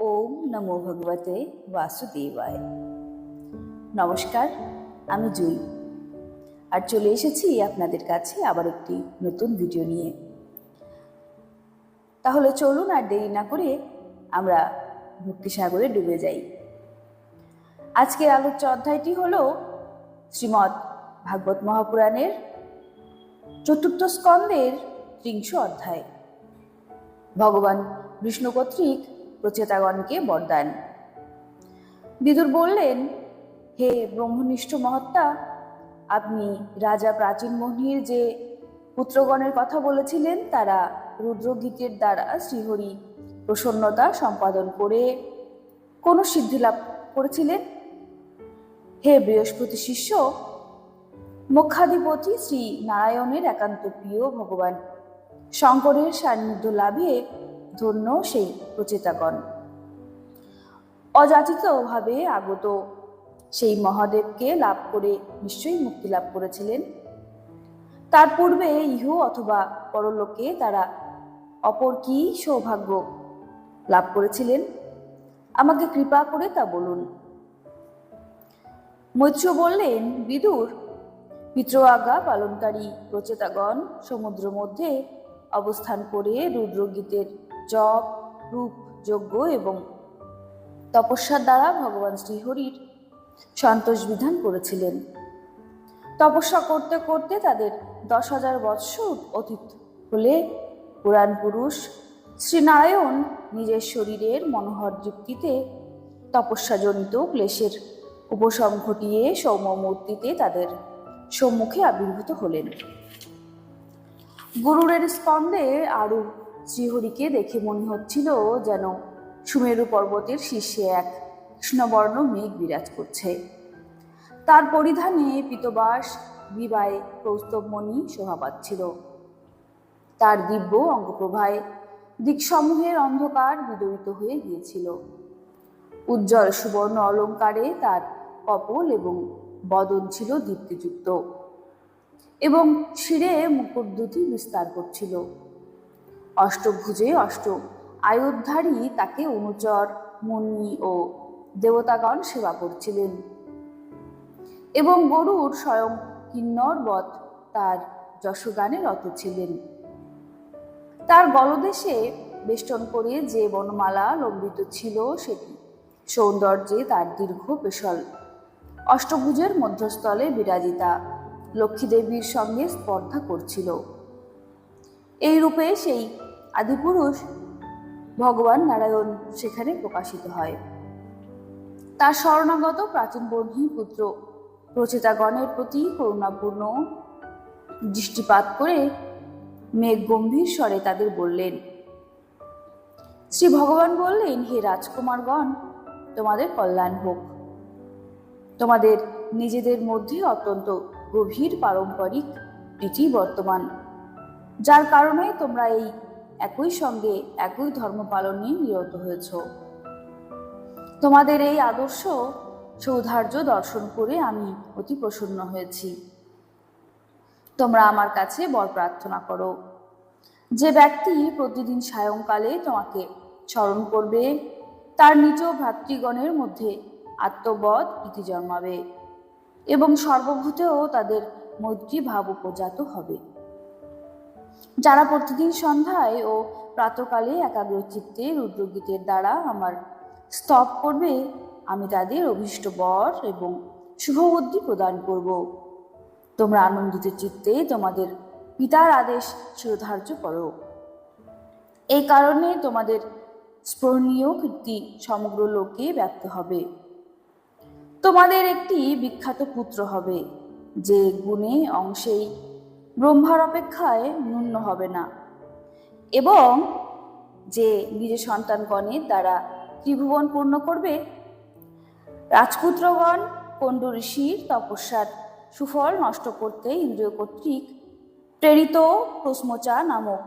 ওম নমো ভগবতে বাসুদেবায়। নমস্কার, আমি জুই। আর চলে এসেছি আপনাদের কাছে আবার একটি নতুন ভিডিও নিয়ে। তাহলে চলুন আর দেরি না করে আমরা ভক্তিসাগরে ডুবে যাই। আজকের আলোচ্য অধ্যায়টি হল শ্রীমৎ ভাগবত মহাপুরাণের চতুর্থ স্কন্দের ত্রিংশ অধ্যায়। ভগবান বিষ্ণু কর্তৃক প্রচেতাগণকে বরদান বিদুর বললেন, হে ব্রহ্মনিষ্ঠ মহত্তা, আপনি রাজা প্রাচীন মোহনীর যে পুত্রগণের কথা বলেছিলেন, তারা রুদ্রগীতের দ্বারা শ্রীহরি প্রসন্নতা সম্পাদন করে কোন সিদ্ধি লাভ করেছিলেন? হে বৃহস্পতি শিষ্য মুখ্যাধিপতি শ্রী নারায়ণের একান্ত প্রিয় ভগবান, শঙ্করের সান্নিধ্য লাভে ধন্য সেই প্রচেতাগণ। অযাচিতভাবে আগত সেই মহাদেবকে লাভ করে নিশ্চয়ই মুক্তি লাভ করেছিলেন। তার পূর্বে ইহ অথবা পরলোকে তারা অপর কি সৌভাগ্য লাভ করেছিলেন? আমাকে কৃপা করে তা বলুন। মৈত্র বললেন, বিদুর পিতৃ আজ্ঞা পালনকারী প্রচেতাগণ সমুদ্র মধ্যে অবস্থান করে রুদ্রগীতের জপ, রূপ, যজ্ঞ এবং তপস্যার দ্বারা ভগবান শ্রীহরির সন্তোষ বিধান করেছিলেন। তপস্যা করতে করতে তাদের দশ হাজার বৎসর অতীত হলে পুরাণ পুরুষ শ্রীনারায়ণ নিজের শরীরের মনোহর যুক্তিতে তপস্যাজনিত ক্লেশের উপশম ঘটিয়ে সৌম্য মূর্তিতে তাদের সম্মুখে আবির্ভূত হলেন। গুরুরের স্কন্দে আরু শ্রীহরিকে দেখে মনে হচ্ছিল যেন সুমেরু পর্বতের শীর্ষে এক কৃষ্ণবর্ণ মেঘ বিরাজ করছে। তার পরিধানে পিতবাস, বিবাহে কৌস্তবমণি শোভা পাচ্ছিল। তার দিব্য অঙ্গপ্রভায় দিকসমূহের অন্ধকার বিদরিত হয়ে গিয়েছিল। উজ্জ্বল সুবর্ণ অলঙ্কারে তার কপল এবং বদন ছিল দীপ্তিযুক্ত এবং শিরে মুকুট দুটি বিস্তার করছিল। অষ্টভুজে অষ্ট আয়ুধারী তাকে অনুচর, মুনি ও দেবতাগণ সেবা করছিলেন। এবং গরুর স্বয়ং কিন্নরবৎ তার যশগানে রত ছিলেন। তার গলদেশে বেষ্টন করে যে বনমালা লম্বিত ছিল সেটি, সৌন্দর্যে তার দীর্ঘ পেশল। অষ্টভুজের মধ্যস্থলে বিরাজিতা লক্ষ্মীদেবীর সঙ্গে স্পর্ধা করছিল। এই রূপে সেই আদিপুরুষ ভগবান নারায়ণ সেখানে প্রকাশিত হয়। তার শরণাগত প্রাচীন বর্ণী পুত্র প্রচেতাগণের প্রতি করুণাপূর্ণ দৃষ্টিপাত করে মেঘ গম্ভীর স্বরে তাদের বললেন, শ্রী ভগবান বললেন, হে রাজকুমারগণ, তোমাদের কল্যাণ হোক। তোমাদের নিজেদের মধ্যে অত্যন্ত গভীর পারম্পরিক প্রীতি বর্তমান। যার কারণে তোমরা এই একই সঙ্গে একই ধর্ম পালনে নিরত হয়েছ। তোমাদের এই আদর্শ সৌধার্য দর্শন করে আমি অতি প্রসন্ন হয়েছি। তোমরা আমার কাছে বর প্রার্থনা করো। যে ব্যক্তি প্রতিদিন সায়ংকালে তোমাকে স্মরণ করবে, তার নিজ ভ্রাতৃগণের মধ্যে আত্মবধ ইতি জন্মাবে এবং সর্বভূতেও তাদের মৈত্রী ভাব উপজাত হবে। যারা প্রতিদিন সন্ধ্যায় ও প্রাতকালে একাগ্রচিত্তে রুদ্রগীতের দ্বারা আমার স্তব করবে, আমি তাদের অভীষ্ট বর এবং শুভবুদ্ধি প্রদান করব। তোমরা আনন্দিত চিত্তে তোমাদের পিতার আদেশ শিরোধার্য করো। এই কারণে তোমাদের স্মরণীয় কীর্তি সমগ্র লোকে ব্যক্ত হবে। তোমাদের একটি বিখ্যাত পুত্র হবে, যে গুণে অংশেই ব্রহ্মার অপেক্ষায় ন্যূন্য হবে না। এবং যে নিজের সন্তানগণের দ্বারা ত্রিভুবন পূর্ণ করবে, রাজপুত্রগণ কণ্ড ঋষির তপস্যার সুফল নষ্ট করতে ইন্দ্রিয় কর্তৃক প্রেরিত প্রশ্মচা নামক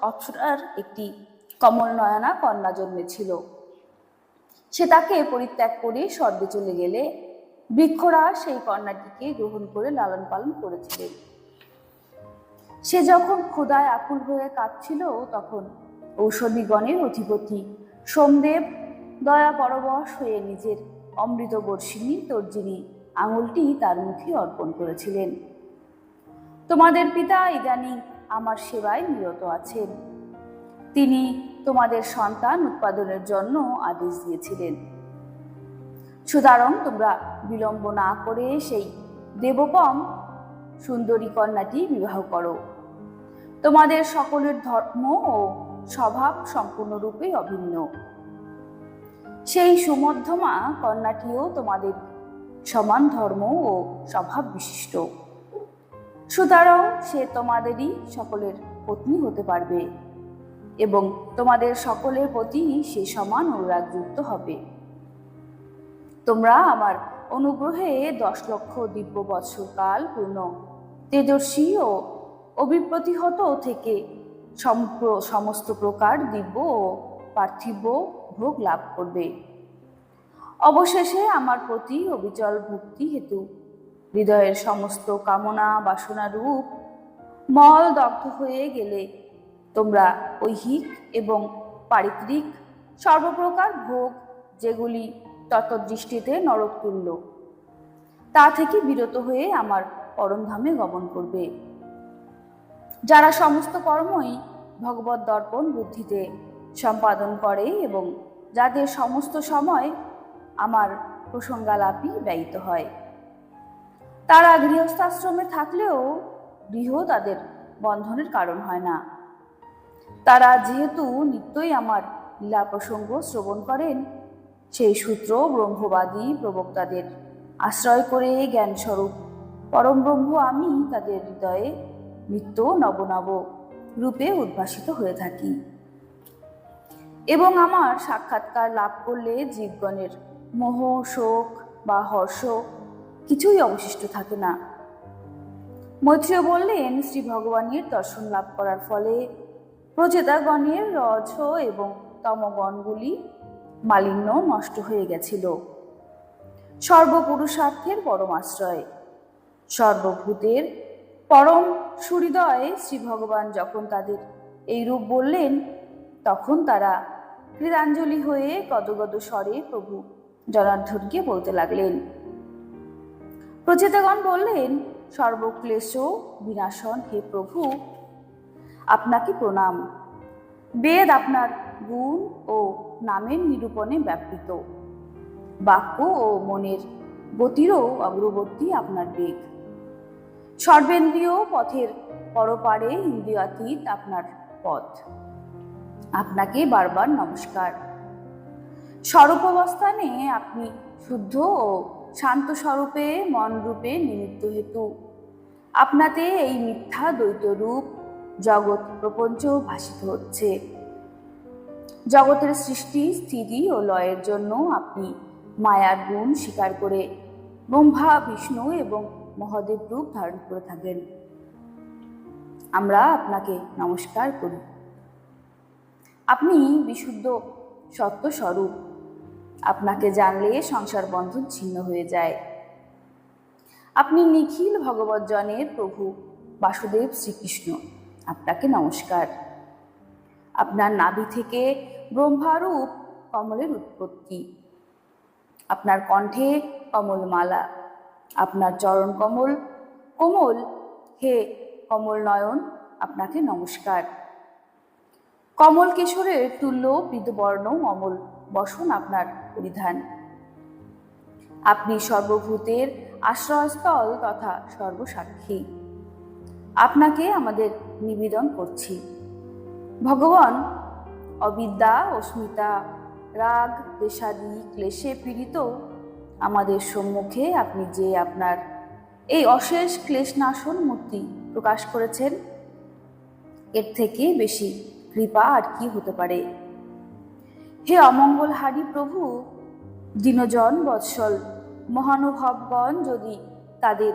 অপ্সরার একটি কমল নয়না কন্যা জন্মেছিল। সে তাকে পরিত্যাগ করে স্বর্গে চলে গেলে বৃক্ষরা সেই কন্যাটিকে গ্রহণ করে লালন পালন করেছিলেন। সে যখন ক্ষুদায় আকুল হয়ে কাঁদছিল, তখন ঔষধিগণের অধিপতি সোমদেব দয়া পরবশ হয়ে নিজের অমৃত বর্ষিনী তর্জিনী আঙুলটি তার মুখে অর্পণ করেছিলেন। তোমাদের পিতা ইদানিং আমার সেবায় নিরত আছেন। তিনি তোমাদের সন্তান উৎপাদনের জন্য আদেশ দিয়েছিলেন। সুতরাং তোমরা বিলম্ব না করে সেই দেবপম সুন্দরী কন্যাটি বিবাহ করো। তোমাদের সকলের ধর্ম ও স্বভাব সম্পূর্ণরূপে অভিন্ন। সেই সুমধ্যমা কন্যাটিও তোমাদের সমান ধর্ম ও স্বভাব বিশিষ্ট। সুতরাং সে তোমাদেরই সকলের পত্নী হতে পারবে এবং তোমাদের সকলের প্রতি সে সমান অনুরাগযুক্ত হবে। তোমরা আমার অনুগ্রহে দশ লক্ষ দিব্য বৎসরকাল পূর্ণ তেজস্বী ও অবিপ্রতিহত থেকে সমস্ত প্রকার দিব্য ও পার্থিব ভোগ লাভ করবে। অবশেষে আমার প্রতি অবিচল ভক্তি হেতু, হৃদয়ের সমস্ত কামনা বাসনা রূপ, মল দগ্ধ হয়ে গেলে তোমরা ঐহিক এবং পারিত্রিক সর্বপ্রকার ভোগ যেগুলি ততদৃষ্টিতে নরক তুল্য তা থেকে বিরত হয়ে আমার পরমধামে গমন করবে। যারা সমস্ত কর্মই ভগবত দর্পণ বুদ্ধিতে সম্পাদন করে এবং যাদের সমস্ত সময় আমার প্রসঙ্গালাপই ব্যয়িত হয়। তারা গৃহস্থাশ্রমে থাকলেও গৃহ তাদের বন্ধনের কারণ হয় না। তারা যেহেতু নিত্যই আমার লীলা প্রসঙ্গ শ্রবণ করেন, সেই সূত্র ব্রহ্মবাদী প্রবক্তাদের আশ্রয় করে জ্ঞানস্বরূপ, পরম ব্রহ্ম আমি তাদের হৃদয়ে নিত্য নবনব রূপে উদ্ভাসিত হয়ে থাকি। এবং আমার সাক্ষাৎকার লাভ করলে জীবগণের মোহ, শোক বা হর্ষ কিছুই অবশিষ্ট থাকে না। মৈত্রীয় বললেন শ্রী ভগবানের দর্শন লাভ করার ফলে প্রচেতাগণের রজ এবং তমগণগুলি মালিন্য নষ্ট হয়ে গেছিল। সর্বপুরুষার্থের পরম আশ্রয়, সর্বভূতের পরম সুহৃদয়ে শ্রী ভগবান যখন তাদের এই রূপ বললেন, তখন তারা কৃতাঞ্জলি হয়ে গদগদ স্বরে প্রভু জনার্ধনকে বলতে লাগলেন। প্রচেতাগণ বললেন, সর্বক্লেশ বিনাশন হে প্রভু, আপনাকে প্রণাম। বেদ আপনার গুণ ও নামের নিরূপণে ব্যাপৃত। বাক্য ও মনের গতিরও অগ্রবর্তী আপনার বেগ। সর্বেন্দ্রীয় পথের পরপারে ইন্দ্রিয়াতীত আপনার পথ। আপনাকে বারবার নমস্কার। স্বরূপ অবস্থানে আপনি শুদ্ধ ও শান্ত স্বরূপে মন রূপে নিমিত্ত হেতু। আপনাতে এই মিথ্যা দ্বৈত রূপ জগৎ প্রপঞ্চ ভাসিত হচ্ছে। জগতের সৃষ্টি, স্থিতি ও লয়ের জন্য আপনি মায়ার গুণ স্বীকার করে ব্রহ্মা, বিষ্ণু এবং মহাদেব রূপ ধারণ করে থাকেন। আমরা আপনাকে নমস্কার করি। আপনি বিশুদ্ধ সত্য স্বরূপ আপনাকে জানলে সংসার বন্ধন ছিন্ন হয়ে যায়। আপনি নিখিল ভগবত জনের প্রভু বাসুদেব শ্রীকৃষ্ণ। আপনাকে নমস্কার। আপনার নাভি থেকে ব্রহ্মারূপ কমলের উৎপত্তি। আপনার কণ্ঠে কমলমালা। আপনার চরণ কমল। কোমল, হে কমল নয়ন আপনাকে নমস্কার। কমল কিশোরের তুল্য বৃদ্ধবর্ণ অমল বসন আপনার পরিধান। আপনি সর্বভূতের আশ্রয়স্থল তথা সর্বসাক্ষী। আপনাকে আমাদের নিবেদন করছি। ভগবান, অবিদ্যা, অস্মিতা, রাগ পেশাদি ক্লেশে পীড়িত আমাদের সম্মুখে আপনি যে আপনার এই অশেষ ক্লেশনাশন মূর্তি প্রকাশ করেছেন, এর থেকে বেশি কৃপা আর কি হতে পারে? হে অমঙ্গলহারী প্রভু, দীনজন বৎসল, মহানুভবগণ যদি তাদের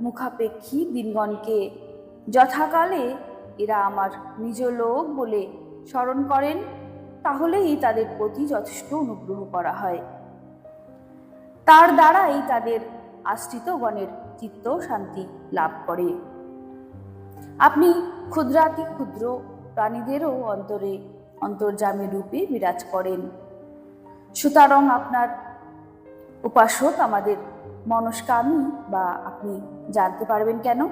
মুখাপেক্ষী দিনগণকে যথাকালে এরা আমার নিজ লোক বলে স্মরণ করেন, তাহলেই তাদের প্রতি যথেষ্ট অনুগ্রহ করা হয়। তার দ্বারাই তাদের আশ্রিতগণের চিত্ত শান্তি লাভ করে। আপনি ক্ষুদ্রাতি ক্ষুদ্র প্রাণীদেরও অন্তরে অন্তর্জামী রূপে বিরাজ করেন। সুতরাং আপনার উপাসক আমাদের মনস্কামী বা আপনি জানতে পারবেন কেন?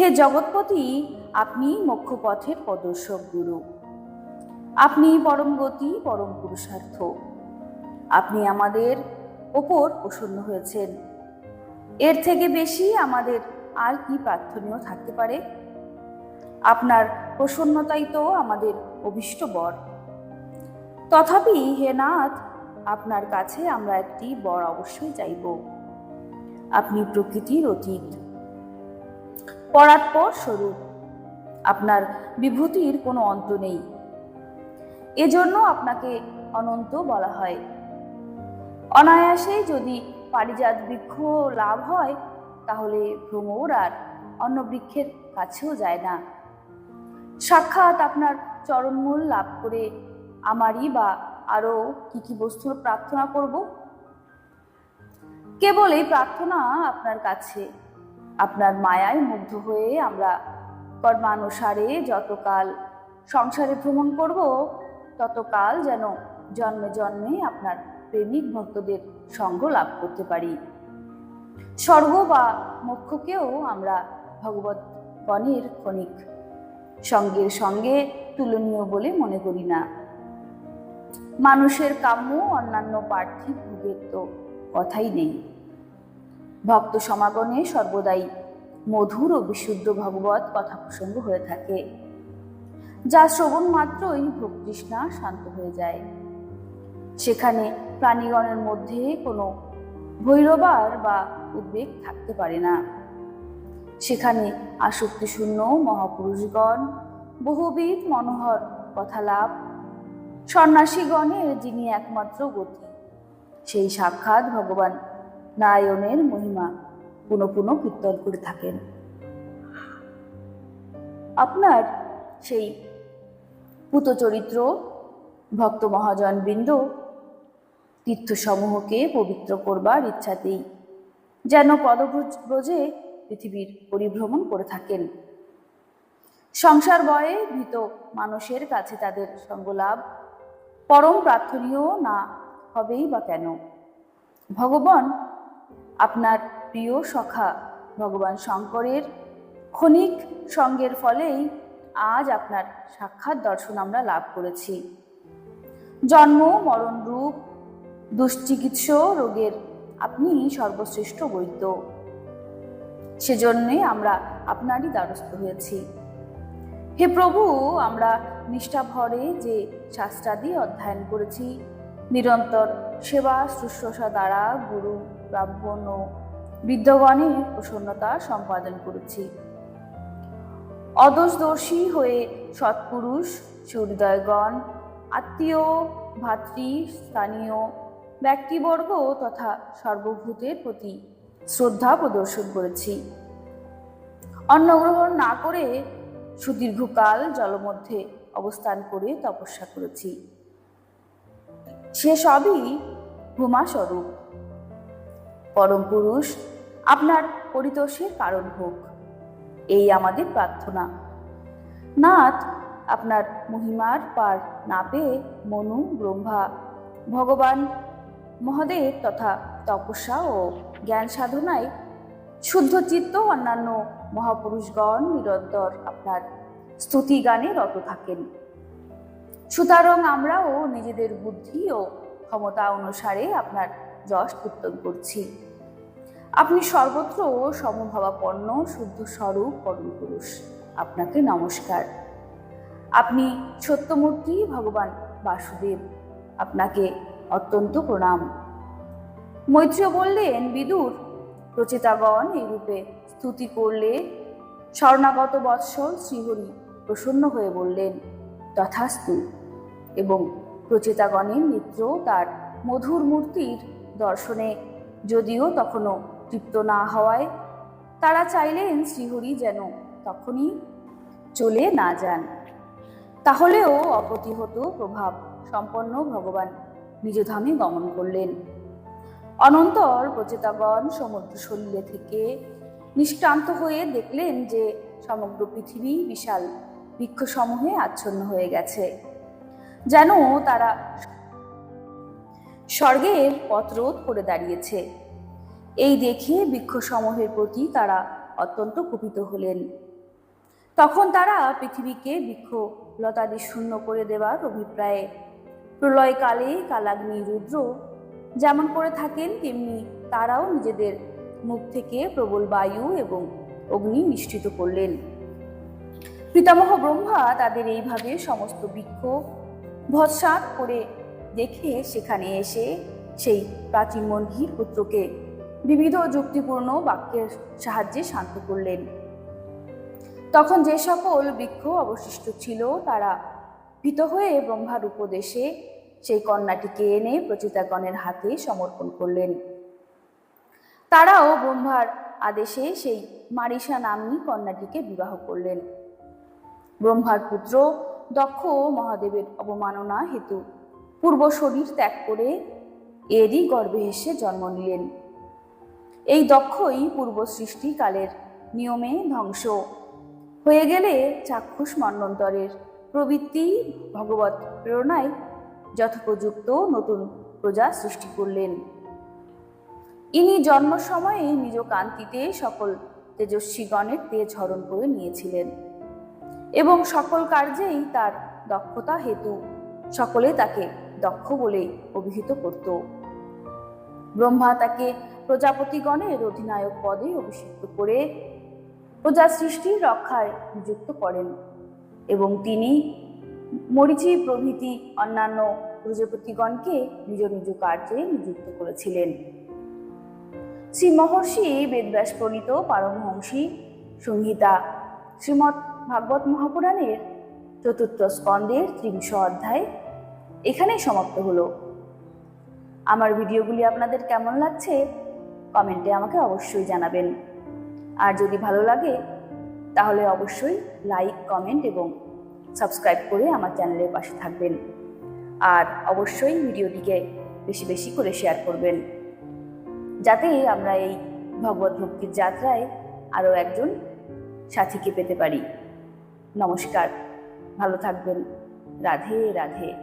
হে জগৎপতি, আপনি মোক্ষ পথের প্রদর্শক গুরু। আপনি পরম গতি, পরম পুরুষার্থ। আপনি আমাদের ওপর প্রসন্ন হয়েছেন। এর থেকে বেশি আমাদের আর কি প্রার্থনীয় থাকতে পারে? আপনার প্রসন্নতাই তো আমাদের অভিষ্ট বর। তথাপি হে নাথ, আপনার কাছে আমরা একটি বর অবশ্যই চাইব। আপনি প্রকৃতির অতীত। পরাৎপর স্বরূপ, আপনার বিভূতির কোনো অন্ত নেই। এজন্য আপনাকে অনন্ত বলা হয়। অনায়াসে যদি পারিজাত বৃক্ষ লাভ হয়, তাহলে ভ্রমর আর অন্য বৃক্ষের কাছেও যায় না। সাক্ষাৎ আপনার চরণমূল লাভ করে আমারই বা আরও কি কি বস্তুর প্রার্থনা করব? কেবল এই প্রার্থনা আপনার কাছে। আপনার মায়ায় মুগ্ধ হয়ে আমরা কর্মানুসারে যতকাল সংসারে ভ্রমণ করব, ততকাল যেন জন্মে জন্মে আপনার প্রেমিক ভক্তদের সঙ্গ লাভ করতে পারি। স্বর্গ বা মোক্ষকেও আমরা ভগবত গণের ক্ষণিক সঙ্গের সঙ্গে তুলনীয় বলে মনে করি না। মানুষের কাম্য অন্যান্য পার্থিব ভোগের তো কথাই নেই। ভক্ত সমাগমে সর্বদাই মধুর ও বিশুদ্ধ ভগবত কথা প্রসঙ্গ হয়ে থাকে, যা শ্রবণ মাত্রই ভোগতৃষ্ণা শান্ত হয়ে যায়। সেখানে প্রাণীগণের মধ্যে কোনো ভৈরবার বা উদ্বেগ থাকতে পারে না। সেখানে আসক্তি শূন্য মহাপুরুষগণ, বহুবিধ মনোহর কথা লাভ সন্ন্যাসীগণের যিনি একমাত্র গতি, সেই সাক্ষাৎ ভগবান নারায়ণের মহিমা পুনঃ পুনঃ কীর্তন করে থাকেন। আপনার সেই পুত চরিত্র ভক্ত মহাজন বৃন্দ তীর্থসমূহকে পবিত্র করবার ইচ্ছাতেই যেন পদব্রজে পৃথিবীর পরিভ্রমণ করে থাকেন। সংসার বয়ে ভীত মানুষের কাছে তাদের সঙ্গলাভ পরম প্রার্থনীয় না হবেই বা কেন? ভগবান, আপনার প্রিয় সখা ভগবান শঙ্করের ক্ষণিক সঙ্গের ফলেই আজ আপনার সাক্ষাৎ দর্শন আমরা লাভ করেছি। জন্ম, মরণ রূপ দুশ্চিকিৎস রোগের আপনি সর্বশ্রেষ্ঠ বৈদ্য। সেজন্যে আমরা আপনারই দ্বারস্থ হয়েছি। হে প্রভু, আমরা নিষ্ঠা ভরে যে শাস্ত্রাদি অধ্যয়ন করেছি, নিরন্তর সেবা শুশ্রূষা দ্বারা গুরু, ব্রাহ্মণ ও বৃদ্ধগণের প্রসন্নতা সম্পাদন করেছি। অদোষদর্শী হয়ে সৎপুরুষ, সুহৃদয়গণ, আত্মীয়, ভাতৃ, স্থানীয় ব্যক্তিবর্গ তথা সর্বভূতের প্রতি শ্রদ্ধা প্রদর্শন করেছি। অন্নগ্রহণ না করে সুদীর্ঘকাল জলমধ্যে অবস্থান করে তপস্যা করেছি। সে সবই ভূমা স্বরূপ পরম পুরুষ, আপনার পরিতোষের কারণ হোক, এই আমাদের প্রার্থনা। নাথ, আপনার মহিমার পার না পেয়ে মনু, ব্রহ্মা, ভগবান মহাদেব তথা তপস্যা ও জ্ঞান সাধনায় শুদ্ধ চিত্ত অন্যান্য মহাপুরুষগণ নিরন্তর আপনার স্তুতি গানে রত থাকেন। সুতরাং আমরাও নিজেদের বুদ্ধি ও ক্ষমতা অনুসারে আপনার যশ কীর্তন করছি। আপনি সর্বত্র সমভাবাপন্ন, শুদ্ধ স্বরূপ পরম পুরুষ আপনাকে নমস্কার। আপনি সত্যমূর্তি ভগবান বাসুদেব, আপনাকে অত্যন্ত প্রণাম। মৈত্রীয় বললেন, বিদুর প্রচেতাগণ এই রূপে স্তুতি করলে স্বর্ণাগত বৎসল শ্রীহরি প্রসন্ন হয়ে বললেন, তথাস্তু। এবং প্রচেতাগণের মিত্র তার মধুর মূর্তির দর্শনে যদিও তখনও তৃপ্ত না হওয়ায় তারা চাইলেন শ্রীহরি যেন তখনই চলে না যান। তাহলেও অপ্রতিহত প্রভাব সম্পন্ন ভগবান নিজধামে গমন করলেন। অনন্তর প্রচেতাগণ সমুদ্র শরীরে থেকে নিষ্ক্রান্ত হয়ে দেখলেন যে সমগ্র পৃথিবী বিশাল বৃক্ষসমূহে আচ্ছন্ন হয়ে গেছে। যেন তারা স্বর্গের পথরোধ করে দাঁড়িয়েছে। এই দেখে বৃক্ষসমূহের প্রতি তারা অত্যন্ত কুপিত হলেন। তখন তারা পৃথিবীকে বৃক্ষ লতাদি শূন্য করে দেওয়ার অভিপ্রায়ে প্রলয়কালে কালাগ্নি রুদ্র যেমন করে থাকেন, তেমনি তারাও নিজেদের মুখ থেকে প্রবল বায়ু এবং অগ্নি নিষ্ঠিত করলেন। পিতামহ ব্রহ্মা তাদের এইভাবে সমস্ত বৃক্ষ ভৎসাত করে দেখে সেখানে এসে সেই প্রাচীন মন্দির পুত্রকে বিবিধ যুক্তিপূর্ণ বাক্যের সাহায্যে শান্ত করলেন। তখন যে সকল বৃক্ষ অবশিষ্ট ছিল, তারা ভীত হয়ে ব্রহ্মার উপদেশে সেই কন্যাটিকে এনে প্রচিতাগণের হাতে সমর্পণ করলেন। তারাও ব্রহ্মার আদেশে সেই মারিসা নামী কন্যাটিকে বিবাহ করলেন। ব্রহ্মার পুত্র দক্ষ মহাদেবের অবমাননা হেতু পূর্ব শরীর ত্যাগ করে এরই গর্ভে এসে জন্ম নিলেন। এই দক্ষই পূর্ব সৃষ্টিকালের নিয়মে ধ্বংস। হয়ে গেলে চাক্ষুষ মন্বন্তরের প্রবৃত্তি ভগবত প্রেরণায় যথোপযুক্ত নতুন প্রজা সৃষ্টি করলেন। ইনি জন্ম সময়ে নিজ কান্তিতে সকল তেজস্বীগণের তেজ হরণ করে নিয়েছিলেন এবং সকল কার্যেই তার দক্ষতা হেতু, সকলে তাকে দক্ষ বলে অভিহিত করত। ব্রহ্মা তাকে প্রজাপতিগণের অধিনায়ক পদে অভিষিক্ত করে প্রজা সৃষ্টির রক্ষায় নিযুক্ত করেন। এবং তিনি মরিচি প্রভৃতি অন্যান্য প্রজাপতিগণকে নিজ নিজ কার্যে নিযুক্ত করেছিলেন। শ্রী মহর্ষি বেদব্যাস প্রণীত পারমহংসী সংহিতা শ্রীমৎ ভাগবত মহাপুরাণের চতুর্থ স্কন্দের ত্রিংশ অধ্যায় এখানেই সমাপ্ত হলো। আমার ভিডিওগুলি আপনাদের কেমন লাগছে? কমেন্টে আমাকে অবশ্যই জানাবেন। আর যদি ভালো লাগে তাহলে অবশ্যই লাইক কমেন্ট এবং সাবস্ক্রাইব করে আমার চ্যানেলের পাশে থাকবেন। আর অবশ্যই ভিডিওটিকে বেশি বেশি করে শেয়ার করবেন। যাতে আমরা এই ভগবত ভক্তির যাত্রায় আরও একজন সাথীকে পেতে পারি। নমস্কার, ভালো থাকবেন। রাধে রাধে।